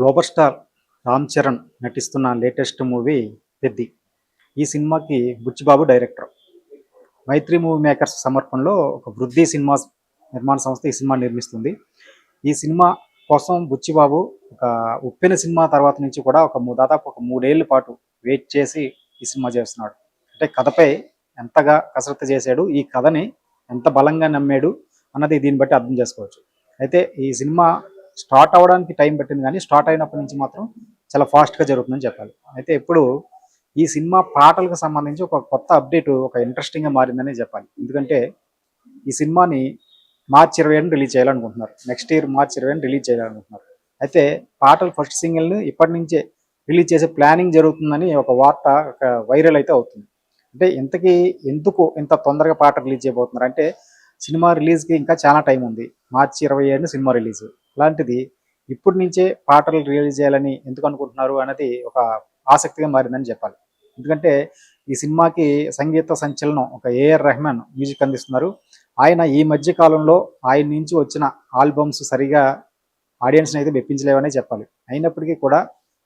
Global star Ram Charan నటిస్తున్న latest movie Peddi. ఈ సినిమాకి Buchibabu director. Mythri Movie Makers సమర్పణలో ఒక వృద్ధి సినిమా నిర్మాణ సంస్థ ఈ సినిమా నిర్మిస్తుంది. ఈ సినిమా కోసం బుచ్చిబాబు ఒక ఉప్పెన సినిమా తర్వాత నుంచి కూడా ఒక మూ- దాదాపు ఒక మూడేళ్ళ పాటు వెయిట్ చేసి ఈ సినిమా చేస్తున్నాడు. అంటే కథపై ఎంతగా కసరత్తు చేశాడు ఈ కథని ఎంత బలంగా నమ్మాడు అన్నది దీన్ని బట్టి అర్థం చేసుకోవచ్చు. అయితే ఈ సినిమా స్టార్ట్ అవ్వడానికి టైం పెట్టింది కానీ స్టార్ట్ అయినప్పటి నుంచి మాత్రం చాలా ఫాస్ట్గా జరుగుతుందని చెప్పాలి. అయితే ఇప్పుడు ఈ సినిమా పాటలకు సంబంధించి ఒక కొత్త అప్డేట్ ఒక ఇంట్రెస్టింగ్గా మారిందని చెప్పాలి. ఎందుకంటే ఈ సినిమాని మార్చి ఇరవై ఏడు రిలీజ్ చేయాలనుకుంటున్నారు. నెక్స్ట్ ఇయర్ మార్చి ఇరవై రిలీజ్ చేయాలనుకుంటున్నారు. అయితే పాటలు ఫస్ట్ సింగిల్ని ఇప్పటి నుంచే రిలీజ్ చేసే ప్లానింగ్ జరుగుతుందని ఒక వార్త ఒక వైరల్ అయితే అవుతుంది. అంటే ఇంతకీ ఎందుకు ఇంత తొందరగా పాట రిలీజ్ చేయబోతున్నారు? అంటే సినిమా రిలీజ్కి ఇంకా చాలా టైం ఉంది. మార్చి ఇరవై ఏడున సినిమా రిలీజ్ అలాంటిది ఇప్పటి నుంచే పాటలు రిలీజ్ చేయాలని ఎందుకు అనుకుంటున్నారు అనేది ఒక ఆసక్తిగా మారిందని చెప్పాలి. ఎందుకంటే ఈ సినిమాకి సంగీత సంచలనం ఒక ఏఆర్ రెహమాన్ మ్యూజిక్ అందిస్తున్నారు. ఆయన ఈ మధ్య కాలంలో ఆయన నుంచి వచ్చిన ఆల్బమ్స్ సరిగా ఆడియన్స్ని అయితే మెప్పించలేవనే చెప్పాలి. అయినప్పటికీ కూడా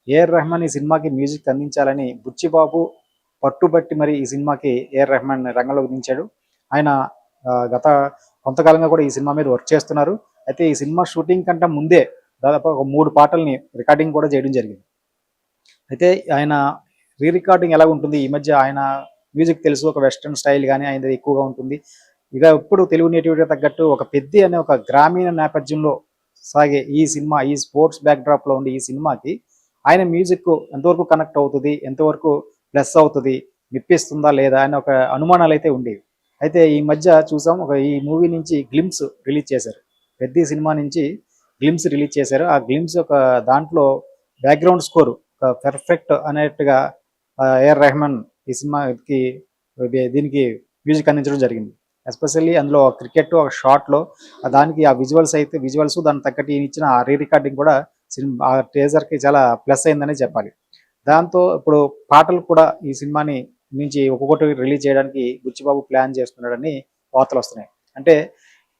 ఏఆర్ రెహమాన్ ఈ సినిమాకి మ్యూజిక్ అందించాలని బుచ్చిబాబు పట్టుబట్టి మరి ఈ సినిమాకి ఏఆర్ రెహమాన్ రంగంలోకి దించాడు. ఆయన గత కొంతకాలంగా కూడా ఈ సినిమా మీద వర్క్ చేస్తున్నారు. అయితే ఈ సినిమా షూటింగ్ కంటే ముందే దాదాపు ఒక మూడు పాటల్ని రికార్డింగ్ కూడా చేయడం జరిగింది. అయితే ఆయన రీ రికార్డింగ్ ఎలా ఉంటుంది? ఈ మధ్య ఆయన మ్యూజిక్ తెలుసు ఒక వెస్ట్రన్ స్టైల్ కానీ ఆయన ఎక్కువగా ఉంటుంది. ఇక ఇప్పుడు తెలుగు నేటివిటీ తగ్గట్టు ఒక పెద్ద అనే ఒక గ్రామీణ నేపథ్యంలో సాగే ఈ సినిమా ఈ స్పోర్ట్స్ బ్యాక్డ్రాప్లో ఉండే ఈ సినిమాకి ఆయన మ్యూజిక్ ఎంతవరకు కనెక్ట్ అవుతుంది? ఎంతవరకు ప్లస్ అవుతుంది? మెప్పిస్తుందా లేదా? అని ఒక అనుమానాలు అయితే ఉండేవి. అయితే ఈ మధ్య చూసాం ఒక ఈ మూవీ నుంచి గ్లిమ్స్ రిలీజ్ చేశారు. పెద్ద సినిమా నుంచి గ్లిమ్స్ రిలీజ్ చేశారు. ఆ గ్లిమ్స్ ఒక దాంట్లో బ్యాక్గ్రౌండ్ స్కోర్ ఒక పెర్ఫెక్ట్ అనేట్టుగా ఏఆర్ రెహమాన్ ఈ సినిమాకి దీనికి మ్యూజిక్ అందించడం జరిగింది. ఎస్పెషల్లీ అందులో క్రికెట్ ఒక షాట్లో దానికి ఆ విజువల్స్ అయితే విజువల్స్ దాని తగ్గట్టు ఈయన ఇచ్చిన ఆ రీ రికార్డింగ్ కూడా సినిమా ఆ టేజర్కి చాలా ప్లస్ అయిందనే చెప్పాలి. దాంతో ఇప్పుడు పాటలు కూడా ఈ సినిమాని నుంచి ఒక్కొక్కటి రిలీజ్ చేయడానికి బుచ్చిబాబు ప్లాన్ చేస్తున్నాడని వార్తలు వస్తున్నాయి. అంటే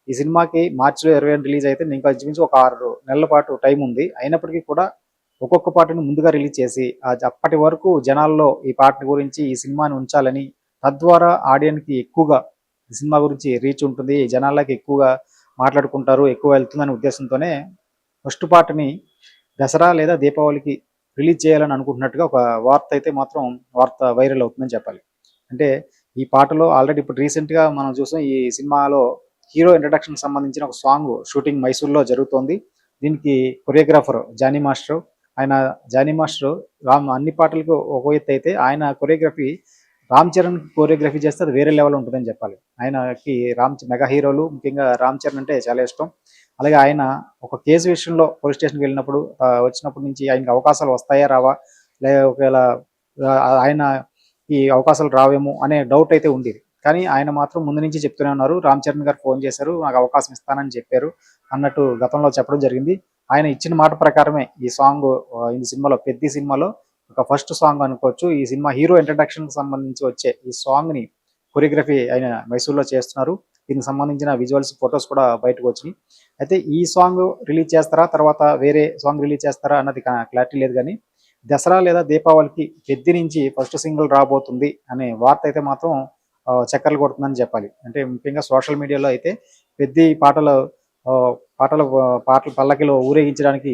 ఈ సినిమాకి మార్చిలో ఇరవై రిలీజ్ అయితే ఇంకా ఇంచుమించు ఒక ఆరు నెలల పాటు టైం ఉంది. అయినప్పటికీ కూడా ఒక్కొక్క పాటను ముందుగా రిలీజ్ చేసి అప్పటి వరకు జనాల్లో ఈ పాటని గురించి ఈ సినిమాని ఉంచాలని తద్వారా ఆడియన్స్కి ఎక్కువగా ఈ సినిమా గురించి రీచ్ ఉంటుంది. జనాలకి ఎక్కువగా మాట్లాడుకుంటారు ఎక్కువ వెళ్తుందనే ఉద్దేశంతోనే ఫస్ట్ పాటని దసరా లేదా దీపావళికి రిలీజ్ చేయాలని అనుకుంటున్నట్టుగా ఒక వార్త అయితే మాత్రం వార్త వైరల్ అవుతుందని చెప్పాలి. అంటే ఈ పాటలో ఆల్రెడీ ఇప్పుడు రీసెంట్గా మనం చూసాం ఈ సినిమాలో హీరో ఇంట్రడక్షన్ సంబంధించిన ఒక సాంగ్ షూటింగ్ మైసూర్లో జరుగుతోంది. దీనికి కొరియోగ్రాఫర్ జానీ మాస్టర్ ఆయన జానీ మాస్టర్ రామ్ అన్ని పాటలకు ఒక ఎత్తు అయితే ఆయన కొరియోగ్రఫీ రామ్ చరణ్ కొరియోగ్రఫీ చేస్తే అది వేరే లెవెల్ ఉంటుందని చెప్పాలి. ఆయనకి రామ్ మెగా హీరోలు ముఖ్యంగా రామ్ చరణ్ అంటే చాలా ఇష్టం. అలాగే ఆయన ఒక కేసు విషయంలో పోలీస్ స్టేషన్కి వెళ్ళినప్పుడు వచ్చినప్పటి నుంచి ఆయనకి అవకాశాలు వస్తాయా రావా? లేదా ఒకవేళ ఆయన ఈ అవకాశాలు రావేమో అనే డౌట్ అయితే ఉండేది. కానీ ఆయన మాత్రం ముందు నుంచి చెప్తూనే ఉన్నారు. రామ్ చరణ్ గారు ఫోన్ చేశారు నాకు అవకాశం ఇస్తానని చెప్పారు అన్నట్టు గతంలో చెప్పడం జరిగింది. ఆయన ఇచ్చిన మాట ప్రకారమే ఈ సాంగ్ ఈ సినిమాలో పెద్ద సినిమాలో ఒక ఫస్ట్ సాంగ్ అనుకోవచ్చు. ఈ సినిమా హీరో ఇంట్రడక్షన్ సంబంధించి వచ్చే ఈ సాంగ్ని కొరియోగ్రఫీ ఆయన మైసూర్లో చేస్తున్నారు. దీనికి సంబంధించిన విజువల్స్ ఫొటోస్ కూడా బయటకు వచ్చినాయి. అయితే ఈ సాంగ్ రిలీజ్ చేస్తారా తర్వాత వేరే సాంగ్ రిలీజ్ చేస్తారా అన్నది క్లారిటీ లేదు కానీ దసరా లేదా దీపావళికి పెద్ది నుంచి ఫస్ట్ సింగిల్ రాబోతుంది అనే వార్త అయితే మాత్రం చక్కర్లు కొడుతుందని చెప్పాలి. అంటే ముఖ్యంగా సోషల్ మీడియాలో అయితే పెద్ద పాటలు పాటల పాటలు పాటలు పల్లకిలో ఊరేగించడానికి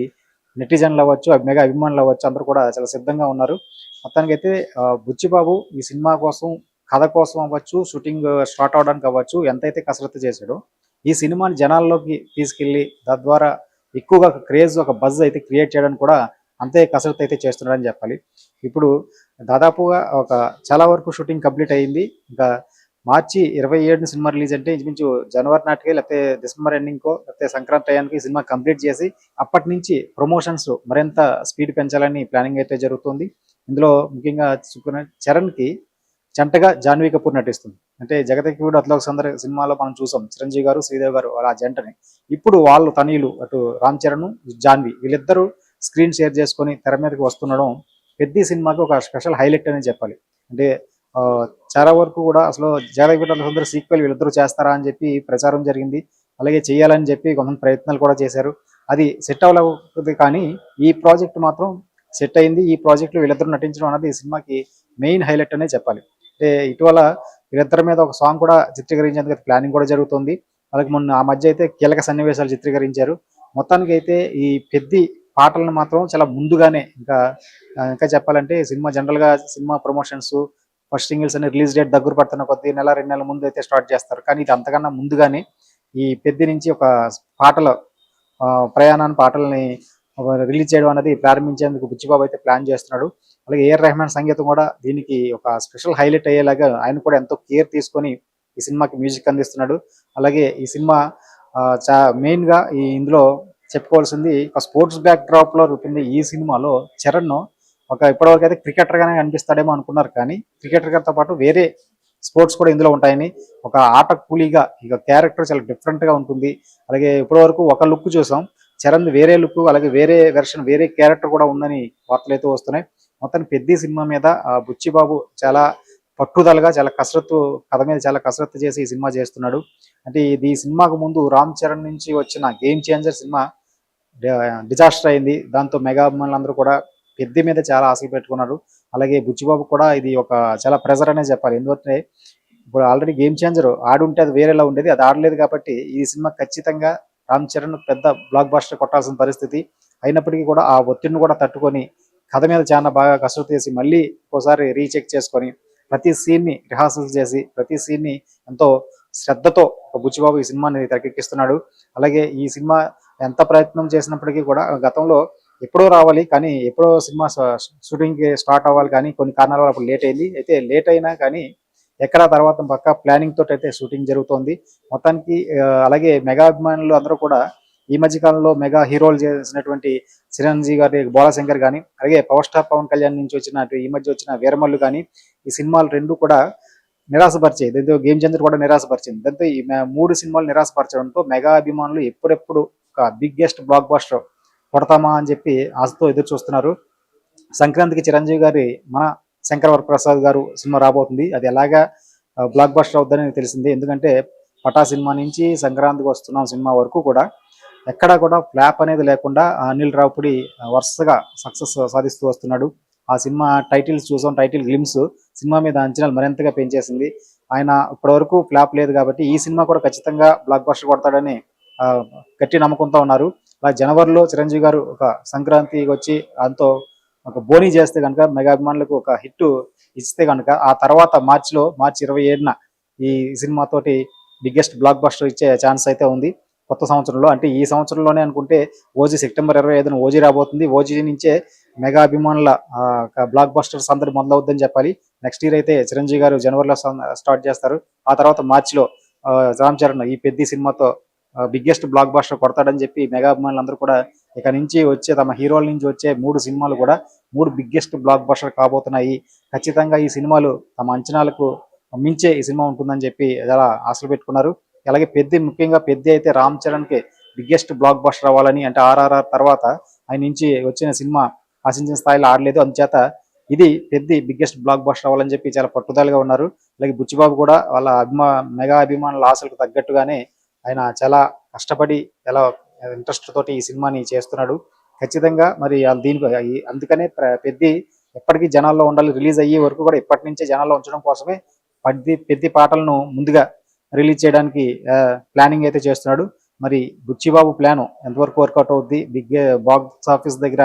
నెటిజన్లు అవ్వచ్చు మెగా అభిమానులు అవ్వచ్చు అందరూ కూడా చాలా సిద్ధంగా ఉన్నారు. మొత్తానికైతే బుచ్చిబాబు ఈ సినిమా కోసం కథ కోసం అవ్వచ్చు షూటింగ్ స్టార్ట్ అవడానికి అవ్వచ్చు ఎంతైతే కసరత్తు చేశాడో ఈ సినిమాని జనాల్లోకి తీసుకెళ్ళి తద్వారా ఎక్కువగా క్రేజ్ ఒక బజ్ అయితే క్రియేట్ చేయడానికి కూడా అంతే కసరత్తు అయితే చేస్తున్నాడని చెప్పాలి. ఇప్పుడు దాదాపుగా ఒక చాలా వరకు షూటింగ్ కంప్లీట్ అయ్యింది ఇంకా మార్చి ఇరవై ఏడున సినిమా రిలీజ్ అంటే ఇంచుమించు జనవరి నాటికే లేకపోతే డిసెంబర్ ఎండింగ్కో లేకపోతే సంక్రాంతి టయానికి ఈ సినిమా కంప్లీట్ చేసి అప్పటి నుంచి ప్రమోషన్స్ మరింత స్పీడ్ పెంచాలని ప్లానింగ్ అయితే జరుగుతుంది. ఇందులో ముఖ్యంగా చూసుకున్న చరణ్కి జంటగా జాన్వీ కపూర్ నటిస్తుంది. అంటే జగతికి కూడా అట్లా సందర్ సినిమాలో మనం చూసాం. చిరంజీవి గారు శ్రీదేవి గారు అలా జంటని. ఇప్పుడు వాళ్ళు తనీయులు అటు రామ్ చరణ్ జాన్వి వీళ్ళిద్దరూ స్క్రీన్ షేర్ చేసుకొని తెర మీదకి వస్తుండడం పెద్ద సినిమాకి ఒక స్పెషల్ హైలైట్ అని చెప్పాలి. అంటే చాలా వరకు కూడా అసలు జగతికి సుందర సీక్వెల్ వీళ్ళిద్దరూ చేస్తారా అని చెప్పి ప్రచారం జరిగింది. అలాగే చేయాలని చెప్పి కొంత ప్రయత్నాలు కూడా చేశారు. అది సెట్ అవ్వలేదు కానీ ఈ ప్రాజెక్ట్ మాత్రం సెట్ అయింది. ఈ ప్రాజెక్ట్లో వీళ్ళిద్దరూ నటించడం అనేది ఈ సినిమాకి మెయిన్ హైలైట్ అనే చెప్పాలి. అంటే ఇటీవల వీళ్ళిద్దరి మీద ఒక సాంగ్ కూడా చిత్రీకరించేందుకు ప్లానింగ్ కూడా జరుగుతుంది. అలాగే మొన్న ఆ మధ్య అయితే కీలక సన్నివేశాలు చిత్రీకరించారు. మొత్తానికి అయితే ఈ పెద్ది పాటలను మాత్రం చాలా ముందుగానే ఇంకా ఇంకా చెప్పాలంటే సినిమా జనరల్గా సినిమా ప్రమోషన్స్ ఫస్ట్ సింగిల్స్ అని రిలీజ్ డేట్ దగ్గర పడుతున్న కొద్ది నెల రెండు నెలల ముందు అయితే స్టార్ట్ చేస్తారు. కానీ ఇది అంతకన్నా ముందుగానే ఈ పెద్ద నుంచి ఒక పాటల ప్రయాణాన్ని పాటల్ని రిలీజ్ చేయడం అనేది ప్రారంభించేందుకు బుచ్చిబాబు అయితే ప్లాన్ చేస్తున్నాడు. అలాగే ఏఆర్ రెహమాన్ సంగీతం కూడా దీనికి ఒక స్పెషల్ హైలైట్ అయ్యేలాగా ఆయన కూడా ఎంతో కేర్ తీసుకొని ఈ సినిమాకి మ్యూజిక్ అందిస్తున్నాడు. అలాగే ఈ సినిమా చా మెయిన్గా ఈ ఇందులో చెప్పుకోవాల్సింది ఒక స్పోర్ట్స్ బ్యాక్ డ్రాప్లో రూపొంది ఈ సినిమాలో చరణ్ ఒక ఇప్పటివరకు అయితే క్రికెటర్ గానే కనిపిస్తాడేమో అనుకున్నారు కానీ క్రికెటర్ గారితో పాటు వేరే స్పోర్ట్స్ కూడా ఇందులో ఉంటాయని ఒక ఆట కూలీగా ఇక క్యారెక్టర్ చాలా డిఫరెంట్గా ఉంటుంది. అలాగే ఇప్పటివరకు ఒక లుక్ చూసాం చరణ్ వేరే లుక్ అలాగే వేరే వెర్షన్ వేరే క్యారెక్టర్ కూడా ఉందని వార్తలు అయితే వస్తున్నాయి. మొత్తం పెద్ద సినిమా మీద బుచ్చిబాబు చాలా పట్టుదలగా చాలా కసరత్తు కథ మీద చాలా కసరత్తు చేసి ఈ సినిమా చేస్తున్నాడు. అంటే ఇది సినిమాకు ముందు రామ్ చరణ్ నుంచి వచ్చిన గేమ్ చేంజర్ సినిమా డిజాస్టర్ అయింది. దాంతో మెగా అభిమానులందరూ కూడా పెద్ద మీద చాలా ఆశలు పెట్టుకున్నారు. అలాగే బుచ్చిబాబు కూడా ఇది ఒక చాలా ప్రెజర్ అనే చెప్పాలి. ఎందుకంటే ఇప్పుడు ఆల్రెడీ గేమ్ చేంజర్ ఆడుంటే అది వేరేలా ఉండేది అది ఆడలేదు కాబట్టి ఈ సినిమా ఖచ్చితంగా రామ్ చరణ్ పెద్ద బ్లాక్ బాస్టర్ కొట్టాల్సిన పరిస్థితి అయినప్పటికీ కూడా ఆ ఒత్తిడిని కూడా తట్టుకొని కథ మీద చాలా బాగా కసరత్తు చేసి మళ్ళీ ఒకసారి రీచెక్ చేసుకొని ప్రతి సీన్ని రిహార్సల్స్ చేసి ప్రతి సీన్ని ఎంతో శ్రద్ధతో ఒక బుచ్చిబాబు ఈ సినిమాని తెరకెక్కిస్తున్నాడు. అలాగే ఈ సినిమా ఎంత ప్రయత్నం చేసినప్పటికీ కూడా గతంలో ఎప్పుడో రావాలి కానీ ఎప్పుడో సినిమా షూటింగ్ స్టార్ట్ అవ్వాలి కానీ కొన్ని కారణాల వల్ల అప్పుడు లేట్ అయింది. అయితే లేట్ అయినా కానీ ఎక్కడ తర్వాత పక్క ప్లానింగ్ తోటి అయితే షూటింగ్ జరుగుతోంది. మొత్తానికి అలాగే మెగా అభిమానులు అందరూ కూడా ఈ మధ్య కాలంలో మెగా హీరోలు చేసినటువంటి చిరంజీవి గారి బోలాశంకర్ కానీ అలాగే పవర్ స్టార్ పవన్ కళ్యాణ్ నుంచి వచ్చిన ఈ మధ్య వచ్చిన వీరమల్లు కానీ ఈ సినిమాలు రెండు కూడా నిరాశపరిచాయి దీంతో గేమ్ చంద్ర కూడా నిరాశపరిచింది. దాంతో ఈ మూడు సినిమాలు నిరాశపరచడంతో మెగా అభిమానులు ఎప్పుడెప్పుడు ఒక బిగ్గెస్ట్ బ్లాక్ బాస్టర్ కొడతామా అని చెప్పి ఆశతో ఎదురు చూస్తున్నారు. సంక్రాంతికి చిరంజీవి గారి మన శంకర్ వరప్రసాద్ గారు సినిమా రాబోతుంది. అది ఎలాగా బ్లాక్ బస్టర్ అవుతుందని తెలిసింది. ఎందుకంటే పటా సినిమా నుంచి సంక్రాంతికి వస్తున్నాం సినిమా వరకు కూడా ఎక్కడా కూడా ఫ్లాప్ అనేది లేకుండా అనిల్ రావుపుడి వరుసగా సక్సెస్ సాధిస్తూ వస్తున్నాడు. ఆ సినిమా టైటిల్స్ చూసాం టైటిల్ గ్లిమ్స్ సినిమా మీద అంచనాలు మరింతగా పెంచేసింది. ఆయన ఇప్పటివరకు ఫ్లాప్ లేదు కాబట్టి ఈ సినిమా కూడా ఖచ్చితంగా బ్లాక్ బస్టర్ కొడతాడని గట్టి నమ్మకంతో ఉన్నారు. అలా జనవరిలో చిరంజీవి గారు ఒక సంక్రాంతి వచ్చి దాంతో ఒక బోనీ చేస్తే కనుక మెగా అభిమానులకు ఒక హిట్ ఇస్తే కనుక ఆ తర్వాత మార్చిలో మార్చి ఇరవై ఏడున ఈ సినిమాతోటి బిగ్గెస్ట్ బ్లాక్ బస్టర్ ఇచ్చే ఛాన్స్ అయితే ఉంది. కొత్త సంవత్సరంలో అంటే ఈ సంవత్సరంలోనే అనుకుంటే ఓజీ సెప్టెంబర్ ఇరవై ఐదున ఓజీ రాబోతుంది. ఓజీ నుంచే మెగా అభిమానుల బ్లాక్ బస్టర్స్ అందరు మొదలవుద్దని చెప్పాలి. నెక్స్ట్ ఇయర్ అయితే చిరంజీవి గారు జనవరిలో స్టార్ట్ చేస్తారు. ఆ తర్వాత మార్చిలో రామ్ చరణ్ ఈ పెద్ద సినిమాతో బిగ్గెస్ట్ బ్లాక్ బస్టర్ కొడతాడని చెప్పి మెగా అభిమానులందరూ కూడా ఇక నుంచి వచ్చే తమ హీరోల నుంచి వచ్చే మూడు సినిమాలు కూడా మూడు బిగ్గెస్ట్ బ్లాక్ బస్టర్ కాబోతున్నాయి. ఖచ్చితంగా ఈ సినిమాలు తమ అంచనాలకు మించే ఈ సినిమా ఉంటుందని చెప్పి చాలా ఆశలు పెట్టుకున్నారు. అలాగే పెద్ద ముఖ్యంగా పెద్ద అయితే రామ్ చరణ్కి బిగ్గెస్ట్ బ్లాక్ బస్టర్ అవ్వాలని అంటే ఆర్ఆర్ఆర్ తర్వాత ఆయన నుంచి వచ్చిన సినిమా ఆశించిన స్థాయిలో ఆడలేదు. అందుచేత ఇది పెద్ద బిగ్గెస్ట్ బ్లాక్ బస్టర్ అవ్వాలని చెప్పి చాలా పట్టుదలగా ఉన్నారు. అలాగే బుచ్చిబాబు కూడా వాళ్ళ అభిమా మెగా అభిమానుల ఆశలకు తగ్గట్టుగానే ఆయన చాలా కష్టపడి చాలా ఇంట్రెస్ట్ తోటి ఈ సినిమాని చేస్తున్నాడు. ఖచ్చితంగా మరి ఆ- దీనికి అందుకనే ప్ర- పెద్ది ఎప్పటికీ జనాల్లో ఉండాలి. రిలీజ్ అయ్యే వరకు కూడా ఇప్పటి నుంచే జనాల్లో ఉంచడం కోసమే పెద్ది పెద్ది పాటలను ముందుగా రిలీజ్ చేయడానికి ప్లానింగ్ అయితే చేస్తున్నాడు. మరి బుచ్చిబాబు ప్లాన్ ఎంతవరకు వర్కౌట్ అవుద్ది? బిగ్ బాక్స్ ఆఫీస్ దగ్గర